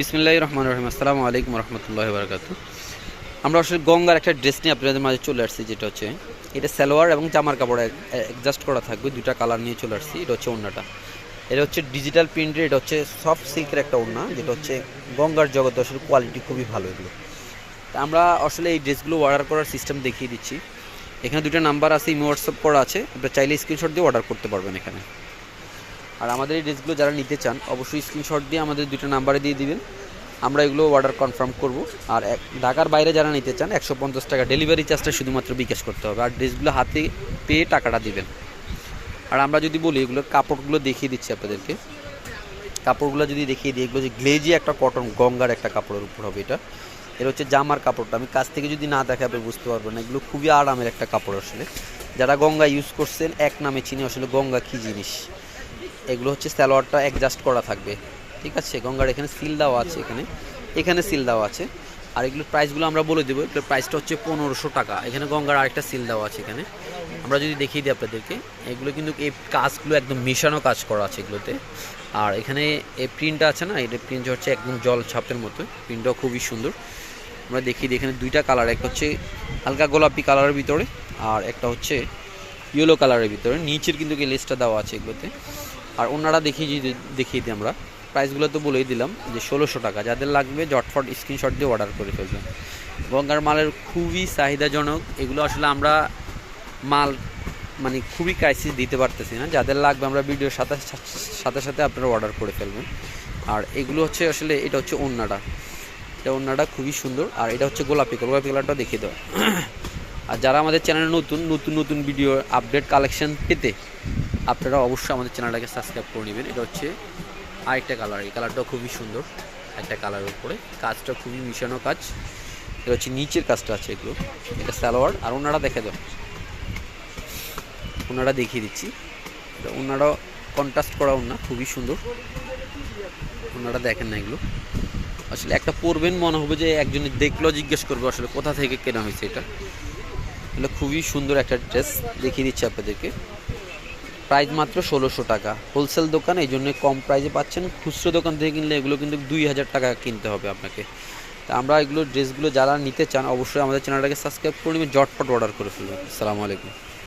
বিসমিল্লাহ রহমান রহিম। আসসালামু আলাইকুম রহমতুল্লাহ বারকাত আমরা আসলে গঙ্গার একটা ড্রেস নিয়ে আপনাদের মাঝে চলে আসছি, যেটা হচ্ছে এটা সালোয়ার এবং জামার কাপড় অ্যাডজাস্ট করা থাকবে দুটা কালার নিয়ে চলে আসছি, এটা হচ্ছে ওড়নাটা। এটা হচ্ছে ডিজিটাল প্রিন্টের এটা হচ্ছে সফট সিল্কের একটা ওড়না, যেটা হচ্ছে গঙ্গার জগতে আসলে কোয়ালিটি খুবই ভালো এগুলো। তা আমরা আসলে এই ড্রেসগুলো অর্ডার করার সিস্টেম দেখিয়ে দিচ্ছি। এখানে দুটো নাম্বার আছে ইমো হোয়াটসঅ্যাপ করা আছে, আপনারা চাইলে স্ক্রিনশট দিয়ে অর্ডার করতে পারবেন এখানে। আর আমাদের এই ড্রেসগুলো যারা নিতে চান, অবশ্যই স্ক্রিনশট দিয়ে আমাদের দুটো নাম্বারে দিয়ে দিবেন। আমরা এগুলো অর্ডার কনফার্ম করব। আর এক- ঢাকার বাইরে যারা নিতে চান, একশো পঞ্চাশ টাকা ডেলিভারি চার্জটা শুধুমাত্র বিকাশ করতে হবে। আর ড্রেসগুলো হাতে পেয়ে টাকাটা দিবেন। আর আমরা যদি বলি, এগুলোর কাপড়গুলো দেখিয়ে দিচ্ছি আপনাদেরকে। কাপড়গুলো যদি দেখিয়ে দিই, এগুলো যে গ্লেজি একটা কটন গঙ্গার একটা কাপড়ের উপর হবে এটা। এর হচ্ছে জামার কাপড়টা। আমি কাছ থেকে যদি না দেখে, আপনি বুঝতে পারবেন না। এগুলো খুবই আরামের একটা কাপড় আসলে। যারা গঙ্গা ইউজ করছেন, এক নামে চিনি আসলে গঙ্গা কী জিনিস? এগুলো হচ্ছে স্যালোয়ারটা অ্যাডজাস্ট করা থাকবে। ঠিক আছে? গঙ্গার এখানে সিল দেওয়া আছে এখানে। এখানে সিল দেওয়া আছে। আর এগুলোর প্রাইসগুলো আমরা বলে দেবো। এগুলোর প্রাইসটা হচ্ছে পনেরোশো টাকা। এখানে গঙ্গার আরেকটা সিল দেওয়া আছে এখানে। আমরা যদি দেখিয়ে দিই আপনাদেরকে, এগুলো কিন্তু এই কাজগুলো একদম মিশানো কাজ করা আছে এগুলোতে। আর এখানে এই প্রিন্টটা আছে না? এটা প্রিন্ট হচ্ছে একদম জল ছাপের মতো। প্রিন্টটাও খুবই সুন্দর। আমরা দেখি দিই এখানে দুইটা কালার একটা হচ্ছে হালকা গোলাপি কালারের ভিতরে, আর একটা হচ্ছে ইয়েলো কালারের ভিতরে। নিচের কিন্তু লেসটা দেওয়া আছে এগুলোতে। আর ওনারা দেখিয়ে দেখিয়ে দিই আমরা, প্রাইসগুলো তো বলেই দিলাম যে ষোলোশো টাকা, যাদের লাগবে জটফট স্ক্রিনশট দিয়ে অর্ডার করে ফেলবেন। গঙ্গার মালের খুবই চাহিদাজনক, এগুলো আসলে আমরা মাল মানে খুবই ক্রাইসিস দিতে পারতেছি না। যাদের লাগবে আমরা ভিডিওর সাথে সাথে সাথে আপনারা অর্ডার করে ফেলবেন। আর এগুলো হচ্ছে আসলে, এটা হচ্ছে ওন্নাটা। এটা ওন্নাটা খুবই সুন্দর, আর এটা হচ্ছে গোলাপি গোলাপি কালারটা দেখিয়ে দেওয়া আর যারা আমাদের চ্যানেলে নতুন নতুন নতুন ভিডিও আপডেট কালেকশন পেতে আপনারা অবশ্যই আমাদের চ্যানেলটাকে সাবস্ক্রাইব করে নেবেন। এটা হচ্ছে আরেকটা কালার এই কালারটাও খুবই সুন্দর একটা কালারের উপরে। কাজটা খুবই মিশানো কাজ। এটা হচ্ছে নিচের কাজটা আছে এগুলো। এটা সালোয়ার। আর ওনারা দেখে দাও। ওনারা দেখিয়ে দিচ্ছি। এটা ওনারা কন্ট্রাস্ট করা ওনা খুবই সুন্দর। ওনারা দেখেন না এগুলো। আসলে একটা পরবেন মনে হবে যে একজনে দেখল, জিজ্ঞেস করবে আসলে কোথা থেকে কেনা হয়েছে এটা। এগুলো খুবই সুন্দর একটা ড্রেস দেখিয়ে দিচ্ছি আপনাদেরকে। প্রাইস মাত্র ষোলোশো টাকা। হোলসেল দোকান, এই জন্য কম প্রাইসে পাচ্ছেন। খুচরো দোকান থেকে কিনলে এগুলো কিন্তু দুই হাজার টাকা কিনতে হবে আপনাকে। তা আমরা এগুলো ড্রেসগুলো যারা নিতে চান, অবশ্যই আমাদের চ্যানেলটাকে সাবস্ক্রাইব করে নেবেন, জটপট অর্ডার করে ফেলবেন। আসসালামু আলাইকুম।